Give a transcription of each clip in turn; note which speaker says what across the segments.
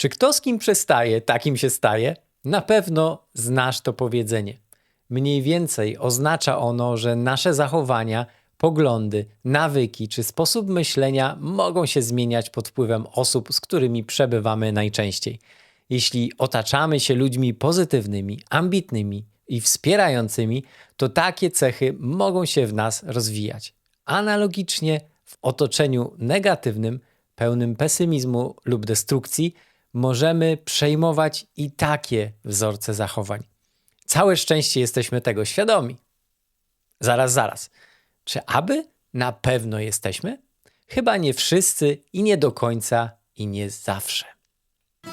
Speaker 1: Czy kto z kim przestaje, takim się staje? Na pewno znasz to powiedzenie. Mniej więcej oznacza ono, że nasze zachowania, poglądy, nawyki czy sposób myślenia mogą się zmieniać pod wpływem osób, z którymi przebywamy najczęściej. Jeśli otaczamy się ludźmi pozytywnymi, ambitnymi i wspierającymi, to takie cechy mogą się w nas rozwijać. Analogicznie w otoczeniu negatywnym, pełnym pesymizmu lub destrukcji, możemy przejmować i takie wzorce zachowań. Całe szczęście jesteśmy tego świadomi. Zaraz, zaraz. Czy aby na pewno jesteśmy? Chyba nie wszyscy i nie do końca i nie zawsze.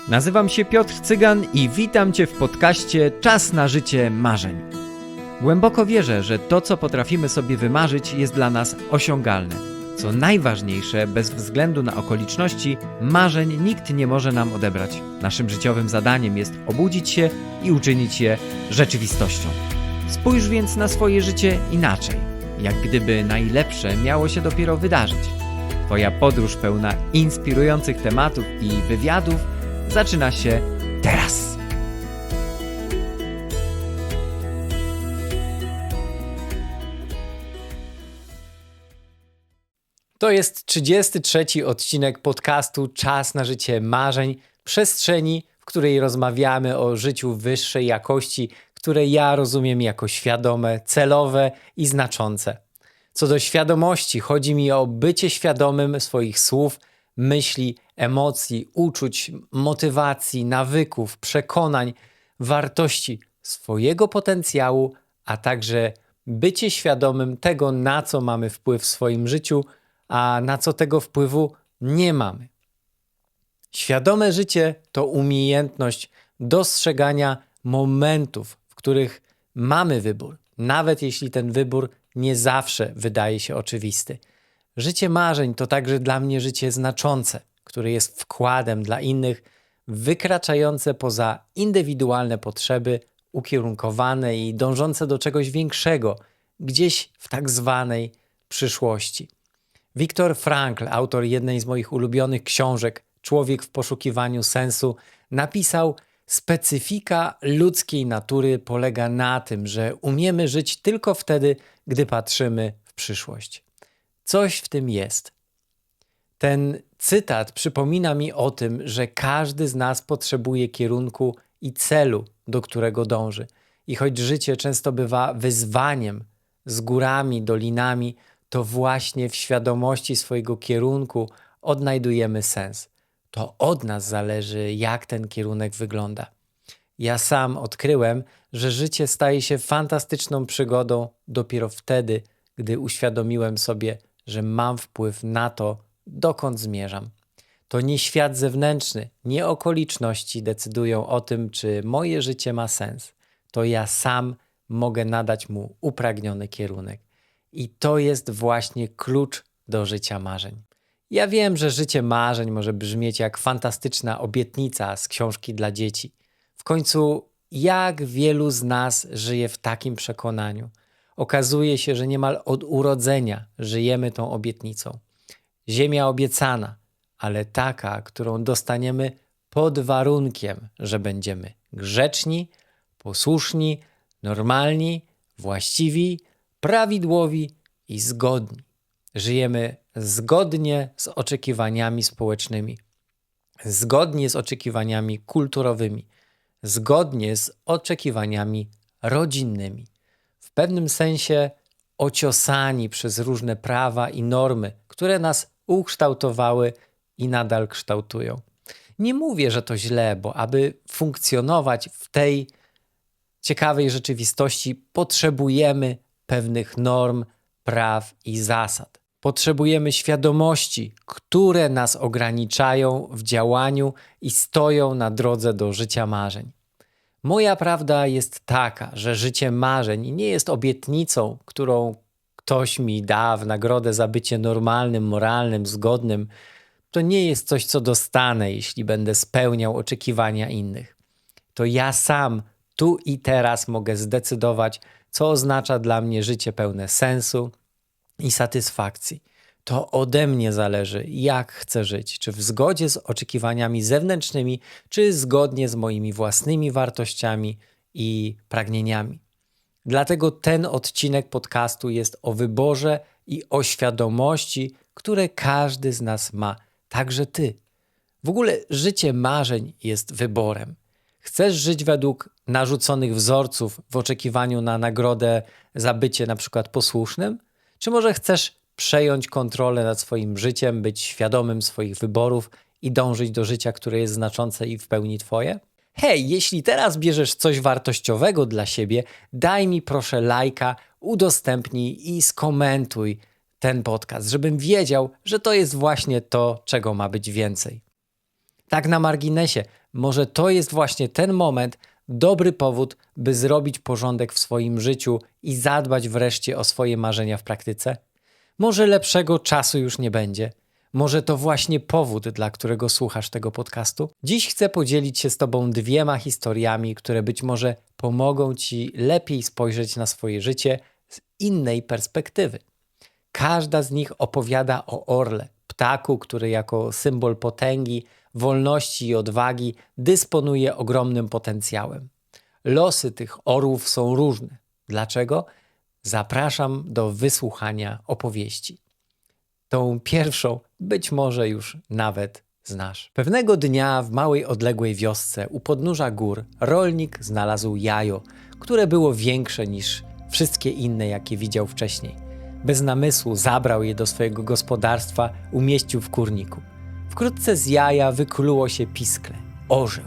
Speaker 2: Nazywam się Piotr Cygan i witam Cię w podcaście Czas na życie marzeń. Głęboko wierzę, że to, co potrafimy sobie wymarzyć, jest dla nas osiągalne. Co najważniejsze, bez względu na okoliczności, marzeń nikt nie może nam odebrać. Naszym życiowym zadaniem jest obudzić się i uczynić je rzeczywistością. Spójrz więc na swoje życie inaczej, jak gdyby najlepsze miało się dopiero wydarzyć. Twoja podróż pełna inspirujących tematów i wywiadów zaczyna się teraz.
Speaker 1: To jest 33 odcinek podcastu Czas na życie marzeń, przestrzeni, w której rozmawiamy o życiu wyższej jakości, które ja rozumiem jako świadome, celowe i znaczące. Co do świadomości, chodzi mi o bycie świadomym swoich słów, myśli, emocji, uczuć, motywacji, nawyków, przekonań, wartości swojego potencjału, a także bycie świadomym tego, na co mamy wpływ w swoim życiu, a na co tego wpływu nie mamy. Świadome życie to umiejętność dostrzegania momentów, w których mamy wybór, nawet jeśli ten wybór nie zawsze wydaje się oczywisty. Życie marzeń to także dla mnie życie znaczące, które jest wkładem dla innych, wykraczające poza indywidualne potrzeby, ukierunkowane i dążące do czegoś większego, gdzieś w tak zwanej przyszłości. Viktor Frankl, autor jednej z moich ulubionych książek, Człowiek w poszukiwaniu sensu, napisał: Specyfika ludzkiej natury polega na tym, że umiemy żyć tylko wtedy, gdy patrzymy w przyszłość. Coś w tym jest. Ten cytat przypomina mi o tym, że każdy z nas potrzebuje kierunku i celu, do którego dąży. I choć życie często bywa wyzwaniem z górami, dolinami, to właśnie w świadomości swojego kierunku odnajdujemy sens. To od nas zależy, jak ten kierunek wygląda. Ja sam odkryłem, że życie staje się fantastyczną przygodą dopiero wtedy, gdy uświadomiłem sobie, że mam wpływ na to, dokąd zmierzam. To nie świat zewnętrzny, nie okoliczności decydują o tym, czy moje życie ma sens. To ja sam mogę nadać mu upragniony kierunek. I to jest właśnie klucz do życia marzeń. Ja wiem, że życie marzeń może brzmieć jak fantastyczna obietnica z książki dla dzieci. W końcu, jak wielu z nas żyje w takim przekonaniu? Okazuje się, że niemal od urodzenia żyjemy tą obietnicą. Ziemia obiecana, ale taka, którą dostaniemy pod warunkiem, że będziemy grzeczni, posłuszni, normalni, właściwi, prawidłowi i zgodni. Żyjemy zgodnie z oczekiwaniami społecznymi, zgodnie z oczekiwaniami kulturowymi, zgodnie z oczekiwaniami rodzinnymi. W pewnym sensie ociosani przez różne prawa i normy, które nas ukształtowały i nadal kształtują. Nie mówię, że to źle, bo aby funkcjonować w tej ciekawej rzeczywistości, potrzebujemy pewnych norm, praw i zasad. Potrzebujemy świadomości, które nas ograniczają w działaniu i stoją na drodze do życia marzeń. Moja prawda jest taka, że życie marzeń nie jest obietnicą, którą ktoś mi da w nagrodę za bycie normalnym, moralnym, zgodnym. To nie jest coś, co dostanę, jeśli będę spełniał oczekiwania innych. To ja sam tu i teraz mogę zdecydować, co oznacza dla mnie życie pełne sensu i satysfakcji. To ode mnie zależy, jak chcę żyć, czy w zgodzie z oczekiwaniami zewnętrznymi, czy zgodnie z moimi własnymi wartościami i pragnieniami. Dlatego ten odcinek podcastu jest o wyborze i o świadomości, które każdy z nas ma, także ty. W ogóle życie marzeń jest wyborem. Chcesz żyć według narzuconych wzorców w oczekiwaniu na nagrodę za bycie na przykład posłusznym? Czy może chcesz przejąć kontrolę nad swoim życiem, być świadomym swoich wyborów i dążyć do życia, które jest znaczące i w pełni twoje? Hej, jeśli teraz bierzesz coś wartościowego dla siebie, daj mi proszę lajka, udostępnij i skomentuj ten podcast, żebym wiedział, że to jest właśnie to, czego ma być więcej. Tak na marginesie, może to jest właśnie ten moment, dobry powód, by zrobić porządek w swoim życiu i zadbać wreszcie o swoje marzenia w praktyce? Może lepszego czasu już nie będzie? Może to właśnie powód, dla którego słuchasz tego podcastu? Dziś chcę podzielić się z Tobą dwiema historiami, które być może pomogą Ci lepiej spojrzeć na swoje życie z innej perspektywy. Każda z nich opowiada o orle, ptaku, który jako symbol potęgi, wolności i odwagi dysponuje ogromnym potencjałem. Losy tych orłów są różne. Dlaczego? Zapraszam do wysłuchania opowieści. Tą pierwszą być może już nawet znasz. Pewnego dnia w małej odległej wiosce u podnóża gór rolnik znalazł jajo, które było większe niż wszystkie inne, jakie widział wcześniej. Bez namysłu zabrał je do swojego gospodarstwa, umieścił w kurniku. Wkrótce z jaja wykluło się piskle, orzeł.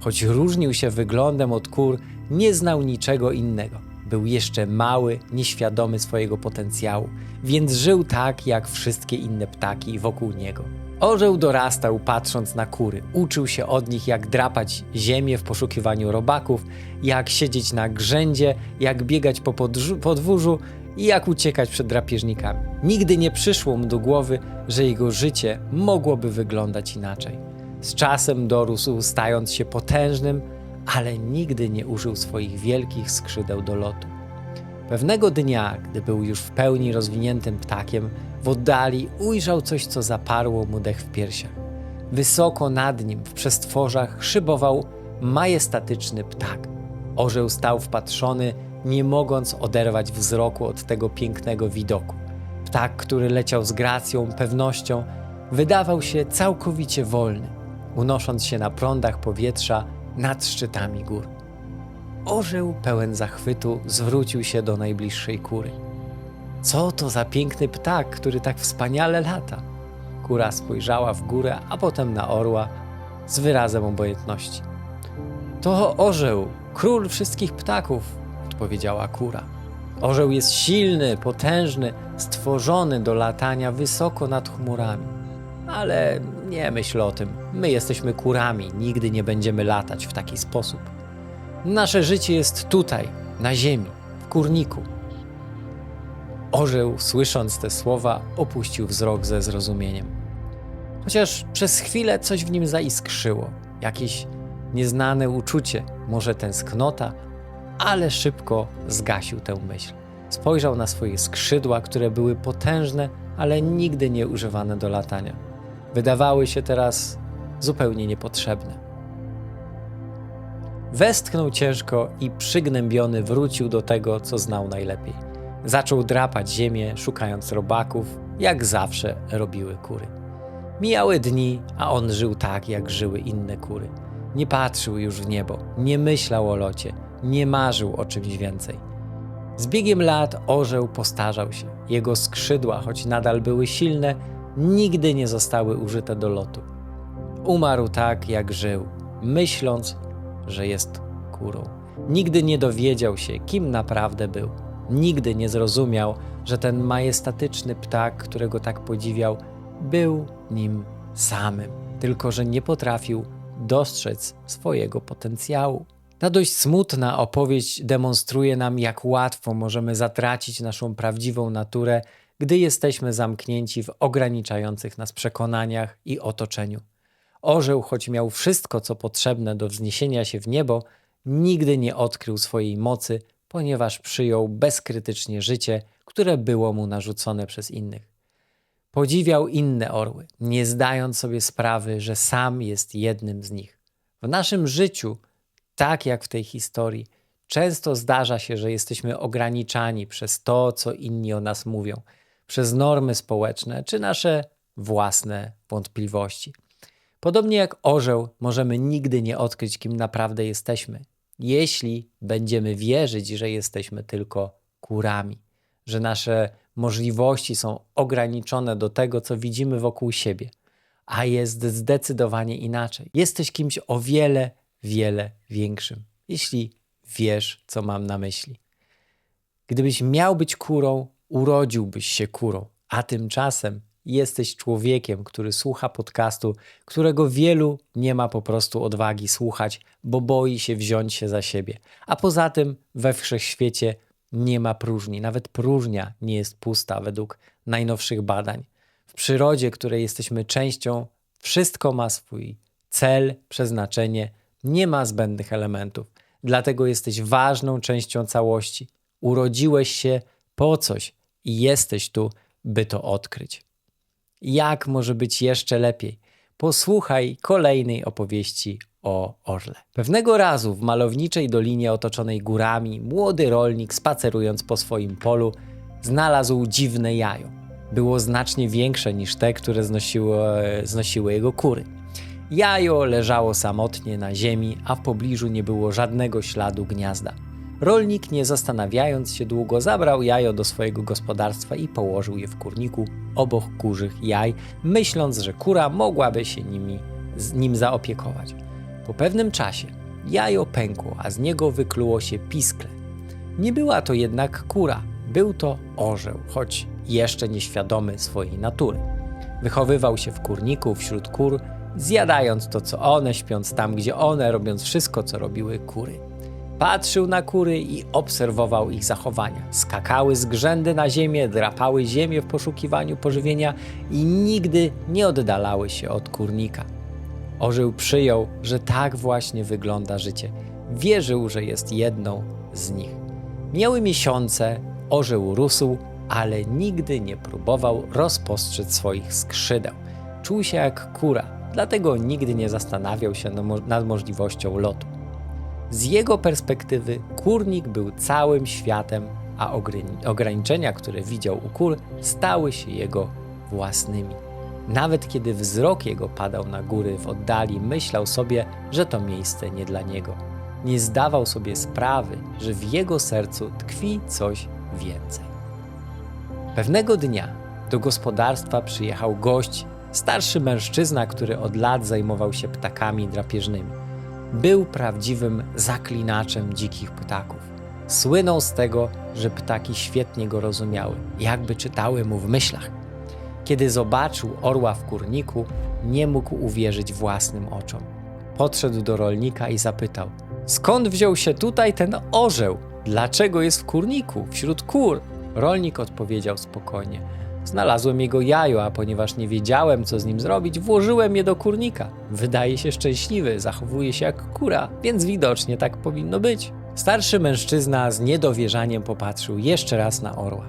Speaker 1: Choć różnił się wyglądem od kur, nie znał niczego innego. Był jeszcze mały, nieświadomy swojego potencjału, więc żył tak jak wszystkie inne ptaki wokół niego. Orzeł dorastał patrząc na kury, uczył się od nich jak drapać ziemię w poszukiwaniu robaków, jak siedzieć na grzędzie, jak biegać po podwórzu i jak uciekać przed drapieżnikami. Nigdy nie przyszło mu do głowy, że jego życie mogłoby wyglądać inaczej. Z czasem dorósł, stając się potężnym, ale nigdy nie użył swoich wielkich skrzydeł do lotu. Pewnego dnia, gdy był już w pełni rozwiniętym ptakiem, w oddali ujrzał coś, co zaparło mu dech w piersiach. Wysoko nad nim, w przestworzach, szybował majestatyczny ptak. Orzeł stał wpatrzony, nie mogąc oderwać wzroku od tego pięknego widoku. Ptak, który leciał z gracją, pewnością, wydawał się całkowicie wolny, unosząc się na prądach powietrza nad szczytami gór. Orzeł pełen zachwytu zwrócił się do najbliższej kury. Co to za piękny ptak, który tak wspaniale lata? Kura spojrzała w górę, a potem na orła z wyrazem obojętności. To orzeł, król wszystkich ptaków, odpowiedziała kura. Orzeł jest silny, potężny, stworzony do latania wysoko nad chmurami. Ale nie myśl o tym. My jesteśmy kurami, nigdy nie będziemy latać w taki sposób. Nasze życie jest tutaj, na ziemi, w kurniku. Orzeł, słysząc te słowa, opuścił wzrok ze zrozumieniem. Chociaż przez chwilę coś w nim zaiskrzyło, jakieś nieznane uczucie, może tęsknota, ale szybko zgasił tę myśl. Spojrzał na swoje skrzydła, które były potężne, ale nigdy nie używane do latania. Wydawały się teraz zupełnie niepotrzebne. Westchnął ciężko i przygnębiony wrócił do tego, co znał najlepiej. Zaczął drapać ziemię, szukając robaków, jak zawsze robiły kury. Mijały dni, a on żył tak, jak żyły inne kury. Nie patrzył już w niebo, nie myślał o locie, nie marzył o czymś więcej. Z biegiem lat orzeł postarzał się. Jego skrzydła, choć nadal były silne, nigdy nie zostały użyte do lotu. Umarł tak, jak żył, myśląc, że jest kurą. Nigdy nie dowiedział się, kim naprawdę był. Nigdy nie zrozumiał, że ten majestatyczny ptak, którego tak podziwiał, był nim samym, tylko że nie potrafił dostrzec swojego potencjału. Ta dość smutna opowieść demonstruje nam, jak łatwo możemy zatracić naszą prawdziwą naturę, gdy jesteśmy zamknięci w ograniczających nas przekonaniach i otoczeniu. Orzeł, choć miał wszystko, co potrzebne do wzniesienia się w niebo, nigdy nie odkrył swojej mocy, ponieważ przyjął bezkrytycznie życie, które było mu narzucone przez innych. Podziwiał inne orły, nie zdając sobie sprawy, że sam jest jednym z nich. W naszym życiu, tak jak w tej historii, często zdarza się, że jesteśmy ograniczani przez to, co inni o nas mówią, przez normy społeczne czy nasze własne wątpliwości. Podobnie jak orzeł, możemy nigdy nie odkryć, kim naprawdę jesteśmy, jeśli będziemy wierzyć, że jesteśmy tylko kurami, że nasze możliwości są ograniczone do tego, co widzimy wokół siebie, a jest zdecydowanie inaczej. Jesteś kimś o wiele, wiele większym, jeśli wiesz, co mam na myśli. Gdybyś miał być kurą, urodziłbyś się kurą, a tymczasem jesteś człowiekiem, który słucha podcastu, którego wielu nie ma po prostu odwagi słuchać, bo boi się wziąć się za siebie. A poza tym we wszechświecie nie ma próżni, nawet próżnia nie jest pusta według najnowszych badań. W przyrodzie, której jesteśmy częścią, wszystko ma swój cel, przeznaczenie, nie ma zbędnych elementów. Dlatego jesteś ważną częścią całości. Urodziłeś się po coś i jesteś tu, by to odkryć. Jak może być jeszcze lepiej? Posłuchaj kolejnej opowieści o orle. Pewnego razu w malowniczej dolinie otoczonej górami młody rolnik spacerując po swoim polu znalazł dziwne jajo. Było znacznie większe niż te, które znosiło, znosiły jego kury. Jajo leżało samotnie na ziemi, a w pobliżu nie było żadnego śladu gniazda. Rolnik, nie zastanawiając się długo, zabrał jajo do swojego gospodarstwa i położył je w kurniku obok kurzych jaj, myśląc, że kura mogłaby się nimi, z nim zaopiekować. Po pewnym czasie jajo pękło, a z niego wykluło się piskle. Nie była to jednak kura, był to orzeł, choć jeszcze nieświadomy swojej natury. Wychowywał się w kurniku wśród kur, zjadając to, co one, śpiąc tam, gdzie one, robiąc wszystko, co robiły kury. Patrzył na kury i obserwował ich zachowania. Skakały z grzędy na ziemię, drapały ziemię w poszukiwaniu pożywienia i nigdy nie oddalały się od kurnika. Orzeł przyjął, że tak właśnie wygląda życie. Wierzył, że jest jedną z nich. Miały miesiące, orzeł rósł, ale nigdy nie próbował rozpostrzec swoich skrzydeł. Czuł się jak kura, dlatego nigdy nie zastanawiał się nad możliwością lotu. Z jego perspektywy kurnik był całym światem, a ograniczenia, które widział u kur, stały się jego własnymi. Nawet kiedy wzrok jego padał na góry w oddali, myślał sobie, że to miejsce nie dla niego. Nie zdawał sobie sprawy, że w jego sercu tkwi coś więcej. Pewnego dnia do gospodarstwa przyjechał gość, starszy mężczyzna, który od lat zajmował się ptakami drapieżnymi. Był prawdziwym zaklinaczem dzikich ptaków. Słynął z tego, że ptaki świetnie go rozumiały, jakby czytały mu w myślach. Kiedy zobaczył orła w kurniku, nie mógł uwierzyć własnym oczom. Podszedł do rolnika i zapytał: Skąd wziął się tutaj ten orzeł? Dlaczego jest w kurniku, wśród kur? Rolnik odpowiedział spokojnie: Znalazłem jego jajo, a ponieważ nie wiedziałem, co z nim zrobić, włożyłem je do kurnika. Wydaje się szczęśliwy, zachowuje się jak kura, więc widocznie tak powinno być. Starszy mężczyzna z niedowierzaniem popatrzył jeszcze raz na orła.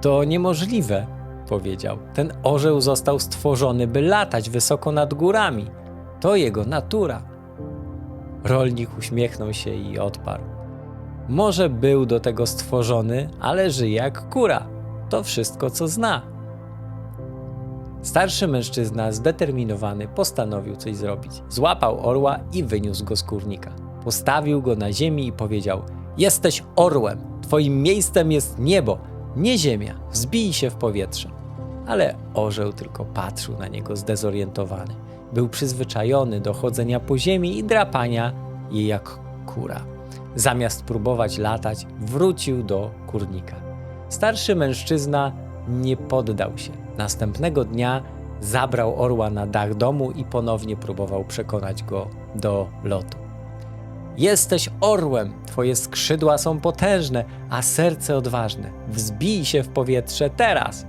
Speaker 1: To niemożliwe, powiedział. Ten orzeł został stworzony, by latać wysoko nad górami. To jego natura. Rolnik uśmiechnął się i odparł. Może był do tego stworzony, ale żyje jak kura to wszystko, co zna. Starszy mężczyzna, zdeterminowany, postanowił coś zrobić. Złapał orła i wyniósł go z kurnika. Postawił go na ziemi i powiedział: Jesteś orłem, twoim miejscem jest niebo, nie ziemia, wzbij się w powietrze. Ale orzeł tylko patrzył na niego zdezorientowany. Był przyzwyczajony do chodzenia po ziemi i drapania jej jak kura. Zamiast próbować latać, wrócił do kurnika. Starszy mężczyzna nie poddał się. Następnego dnia zabrał orła na dach domu i ponownie próbował przekonać go do lotu. Jesteś orłem, twoje skrzydła są potężne, a serce odważne. Wzbij się w powietrze teraz!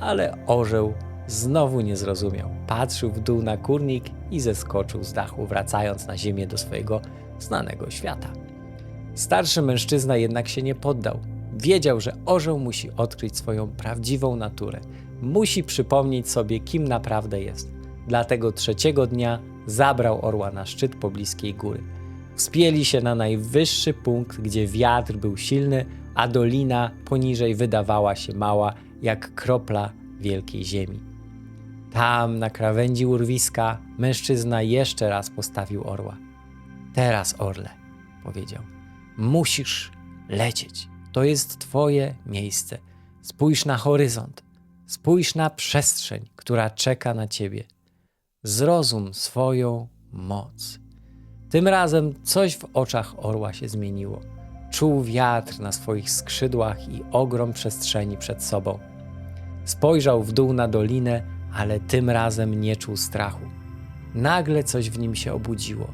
Speaker 1: Ale orzeł znowu nie zrozumiał. Patrzył w dół na kurnik i zeskoczył z dachu, wracając na ziemię do swojego znanego świata. Starszy mężczyzna jednak się nie poddał. Wiedział, że orzeł musi odkryć swoją prawdziwą naturę. musi przypomnieć sobie, kim naprawdę jest. Dlatego trzeciego dnia zabrał orła na szczyt pobliskiej góry. Wspięli się na najwyższy punkt, gdzie wiatr był silny, a dolina poniżej wydawała się mała, jak kropla wielkiej ziemi. Tam, na krawędzi urwiska, mężczyzna jeszcze raz postawił orła. Teraz, orle, powiedział, musisz lecieć. To jest twoje miejsce. Spójrz na horyzont. Spójrz na przestrzeń, która czeka na ciebie. Zrozum swoją moc. Tym razem coś w oczach orła się zmieniło. Czuł wiatr na swoich skrzydłach i ogrom przestrzeni przed sobą. Spojrzał w dół na dolinę, ale tym razem nie czuł strachu. Nagle coś w nim się obudziło.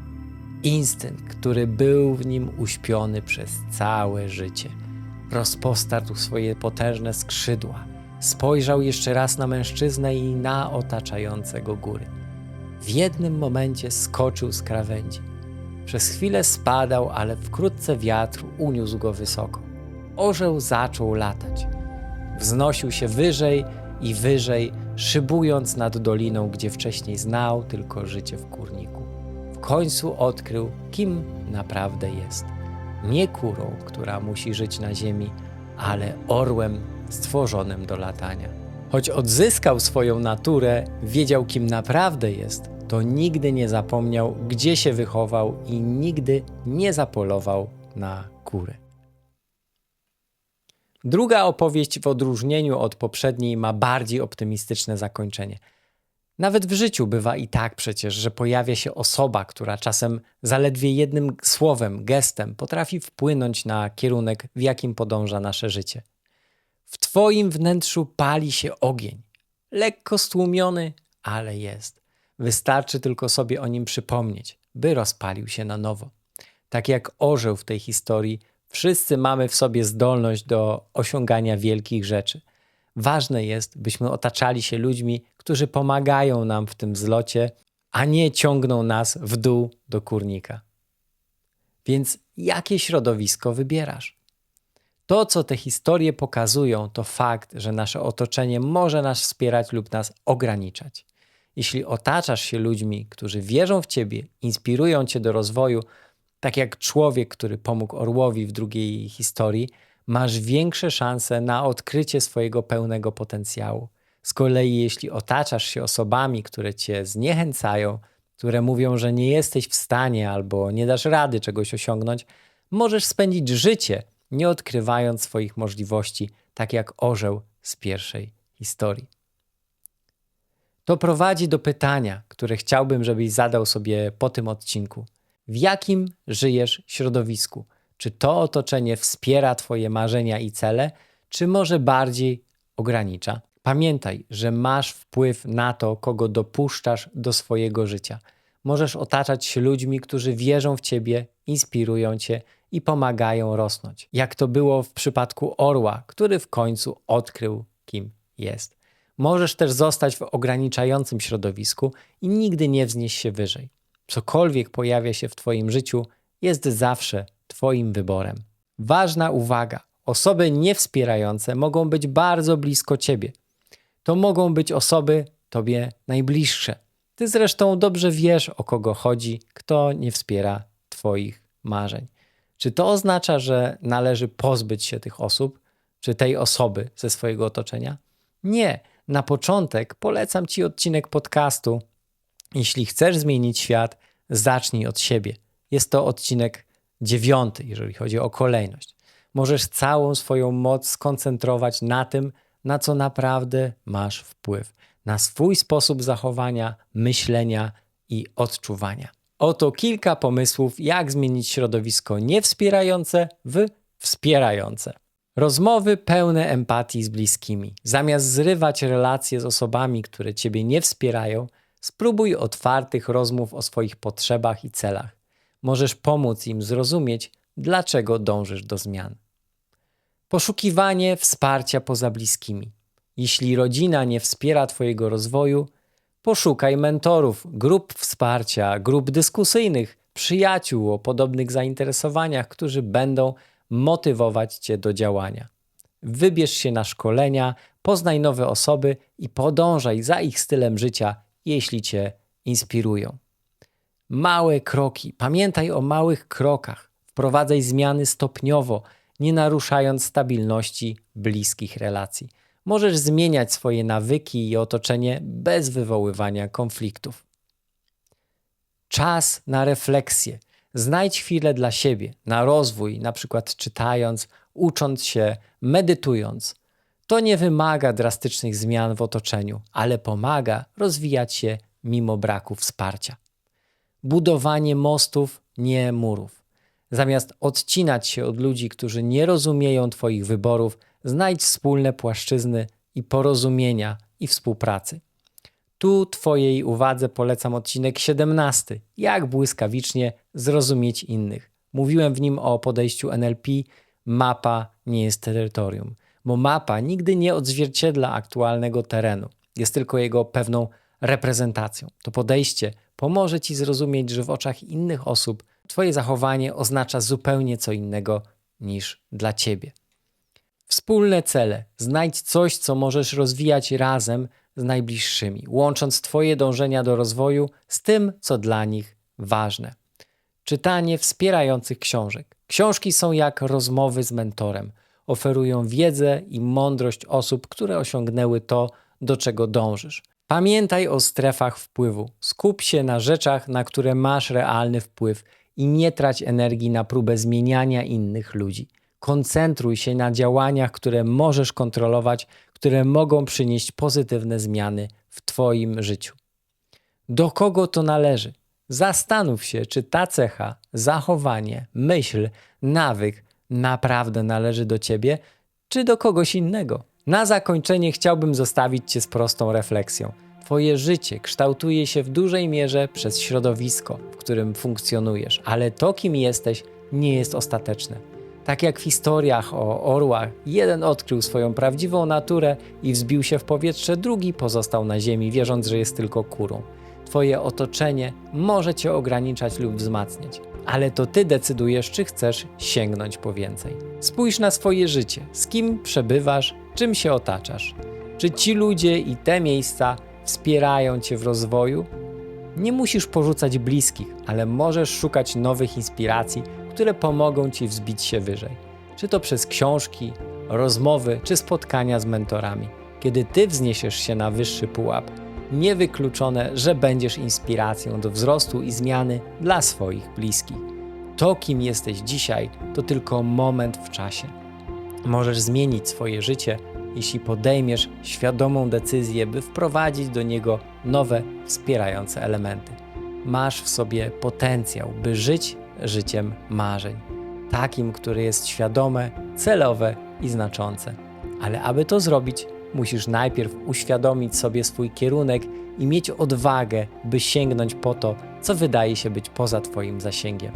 Speaker 1: Instynkt, który był w nim uśpiony przez całe życie. Rozpostarł swoje potężne skrzydła. Spojrzał jeszcze raz na mężczyznę i na otaczające go góry. W jednym momencie skoczył z krawędzi. Przez chwilę spadał, ale wkrótce wiatr uniósł go wysoko. Orzeł zaczął latać. Wznosił się wyżej i wyżej, szybując nad doliną, gdzie wcześniej znał tylko życie w kurniku. W końcu odkrył, kim naprawdę jest. Nie kurą, która musi żyć na ziemi, ale orłem stworzonym do latania. Choć odzyskał swoją naturę, wiedział, kim naprawdę jest, to nigdy nie zapomniał, gdzie się wychował i nigdy nie zapolował na kurę. Druga opowieść w odróżnieniu od poprzedniej ma bardziej optymistyczne zakończenie. Nawet w życiu bywa i tak przecież, że pojawia się osoba, która czasem zaledwie jednym słowem, gestem potrafi wpłynąć na kierunek, w jakim podąża nasze życie. W Twoim wnętrzu pali się ogień. Lekko stłumiony, ale jest. Wystarczy tylko sobie o nim przypomnieć, by rozpalił się na nowo. Tak jak orzeł w tej historii, wszyscy mamy w sobie zdolność do osiągania wielkich rzeczy. Ważne jest, byśmy otaczali się ludźmi, którzy pomagają nam w tym zlocie, a nie ciągną nas w dół do kurnika. Więc jakie środowisko wybierasz? To, co te historie pokazują, to fakt, że nasze otoczenie może nas wspierać lub nas ograniczać. Jeśli otaczasz się ludźmi, którzy wierzą w ciebie, inspirują cię do rozwoju, tak jak człowiek, który pomógł orłowi w drugiej historii, masz większe szanse na odkrycie swojego pełnego potencjału. Z kolei, jeśli otaczasz się osobami, które cię zniechęcają, które mówią, że nie jesteś w stanie albo nie dasz rady czegoś osiągnąć, możesz spędzić życie nie odkrywając swoich możliwości, tak jak orzeł z pierwszej historii. To prowadzi do pytania, które chciałbym, żebyś zadał sobie po tym odcinku. W jakim żyjesz środowisku? Czy to otoczenie wspiera Twoje marzenia i cele, czy może bardziej ogranicza? Pamiętaj, że masz wpływ na to, kogo dopuszczasz do swojego życia. Możesz otaczać się ludźmi, którzy wierzą w Ciebie, inspirują Cię i pomagają rosnąć. Jak to było w przypadku orła, który w końcu odkrył, kim jest. Możesz też zostać w ograniczającym środowisku i nigdy nie wznieść się wyżej. Cokolwiek pojawia się w Twoim życiu, jest zawsze Twoim wyborem. Ważna uwaga: osoby niewspierające mogą być bardzo blisko Ciebie. To mogą być osoby Tobie najbliższe. Ty zresztą dobrze wiesz, o kogo chodzi, kto nie wspiera Twoich marzeń. Czy to oznacza, że należy pozbyć się tych osób, czy tej osoby ze swojego otoczenia? Nie. Na początek polecam Ci odcinek podcastu. Jeśli chcesz zmienić świat, zacznij od siebie. Jest to odcinek dziewiąty, jeżeli chodzi o kolejność. Możesz całą swoją moc skoncentrować na tym, na co naprawdę masz wpływ, na swój sposób zachowania, myślenia i odczuwania. Oto kilka pomysłów, jak zmienić środowisko niewspierające w wspierające. Rozmowy pełne empatii z bliskimi. Zamiast zrywać relacje z osobami, które ciebie nie wspierają, spróbuj otwartych rozmów o swoich potrzebach i celach. Możesz pomóc im zrozumieć, dlaczego dążysz do zmian. Poszukiwanie wsparcia poza bliskimi. Jeśli rodzina nie wspiera Twojego rozwoju, poszukaj mentorów, grup wsparcia, grup dyskusyjnych, przyjaciół o podobnych zainteresowaniach, którzy będą motywować Cię do działania. Wybierz się na szkolenia, poznaj nowe osoby i podążaj za ich stylem życia, jeśli cię inspirują. Małe kroki. Pamiętaj o małych krokach. Wprowadzaj zmiany stopniowo, nie naruszając stabilności bliskich relacji. Możesz zmieniać swoje nawyki i otoczenie bez wywoływania konfliktów. Czas na refleksję. Znajdź chwilę dla siebie, na rozwój, na przykład czytając, ucząc się, medytując. To nie wymaga drastycznych zmian w otoczeniu, ale pomaga rozwijać się mimo braku wsparcia. Budowanie mostów, nie murów. Zamiast odcinać się od ludzi, którzy nie rozumieją Twoich wyborów, znajdź wspólne płaszczyzny i porozumienia i współpracy. Tu Twojej uwadze polecam odcinek 17. Jak błyskawicznie zrozumieć innych. Mówiłem w nim o podejściu NLP. Mapa nie jest terytorium, bo mapa nigdy nie odzwierciedla aktualnego terenu. Jest tylko jego pewną reprezentacją. To podejście pomoże Ci zrozumieć, że w oczach innych osób Twoje zachowanie oznacza zupełnie co innego niż dla Ciebie. Wspólne cele. Znajdź coś, co możesz rozwijać razem z najbliższymi, łącząc Twoje dążenia do rozwoju z tym, co dla nich ważne. Czytanie wspierających książek. Książki są jak rozmowy z mentorem. Oferują wiedzę i mądrość osób, które osiągnęły to, do czego dążysz. Pamiętaj o strefach wpływu. Skup się na rzeczach, na które masz realny wpływ i nie trać energii na próbę zmieniania innych ludzi. Koncentruj się na działaniach, które możesz kontrolować, które mogą przynieść pozytywne zmiany w Twoim życiu. Do kogo to należy? Zastanów się, czy ta cecha, zachowanie, myśl, nawyk naprawdę należy do Ciebie, czy do kogoś innego. Na zakończenie chciałbym zostawić Cię z prostą refleksją. Twoje życie kształtuje się w dużej mierze przez środowisko, w którym funkcjonujesz, ale to, kim jesteś, nie jest ostateczne. Tak jak w historiach o orłach, jeden odkrył swoją prawdziwą naturę i wzbił się w powietrze, drugi pozostał na ziemi, wierząc, że jest tylko kurą. Twoje otoczenie może cię ograniczać lub wzmacniać, ale to ty decydujesz, czy chcesz sięgnąć po więcej. Spójrz na swoje życie, z kim przebywasz, czym się otaczasz. Czy ci ludzie i te miejsca wspierają cię w rozwoju? Nie musisz porzucać bliskich, ale możesz szukać nowych inspiracji, które pomogą ci wzbić się wyżej. Czy to przez książki, rozmowy, czy spotkania z mentorami. Kiedy ty wzniesiesz się na wyższy pułap, niewykluczone, że będziesz inspiracją do wzrostu i zmiany dla swoich bliskich. To, kim jesteś dzisiaj, to tylko moment w czasie. Możesz zmienić swoje życie, jeśli podejmiesz świadomą decyzję, by wprowadzić do niego nowe, wspierające elementy. Masz w sobie potencjał, by żyć życiem marzeń, takim, które jest świadome, celowe i znaczące. Ale aby to zrobić, musisz najpierw uświadomić sobie swój kierunek i mieć odwagę, by sięgnąć po to, co wydaje się być poza Twoim zasięgiem.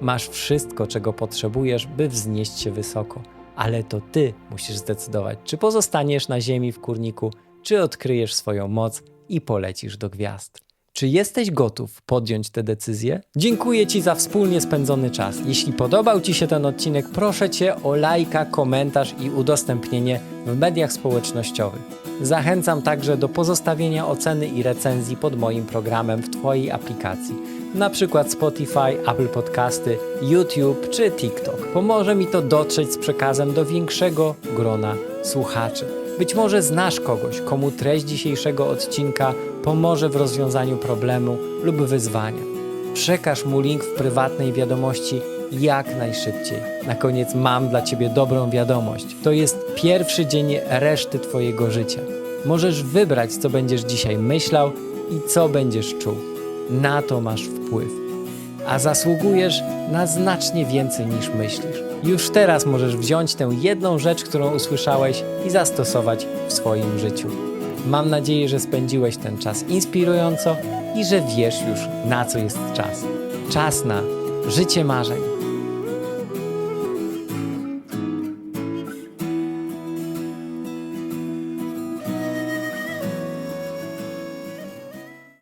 Speaker 1: Masz wszystko, czego potrzebujesz, by wznieść się wysoko, ale to Ty musisz zdecydować, czy pozostaniesz na ziemi w kurniku, czy odkryjesz swoją moc i polecisz do gwiazd. Czy jesteś gotów podjąć tę decyzję? Dziękuję Ci za wspólnie spędzony czas. Jeśli podobał Ci się ten odcinek, proszę Cię o lajka, komentarz i udostępnienie w mediach społecznościowych. Zachęcam także do pozostawienia oceny i recenzji pod moim programem w Twojej aplikacji, przykład Spotify, Apple Podcasty, YouTube czy TikTok. Pomoże mi to dotrzeć z przekazem do większego grona słuchaczy. Być może znasz kogoś, komu treść dzisiejszego odcinka pomoże w rozwiązaniu problemu lub wyzwania. Przekaż mu link w prywatnej wiadomości jak najszybciej. Na koniec mam dla Ciebie dobrą wiadomość. To jest pierwszy dzień reszty Twojego życia. Możesz wybrać, co będziesz dzisiaj myślał i co będziesz czuł. Na to masz wpływ. A zasługujesz na znacznie więcej niż myślisz. Już teraz możesz wziąć tę jedną rzecz, którą usłyszałeś i zastosować w swoim życiu. Mam nadzieję, że spędziłeś ten czas inspirująco i że wiesz już, na co jest czas. Czas na życie marzeń.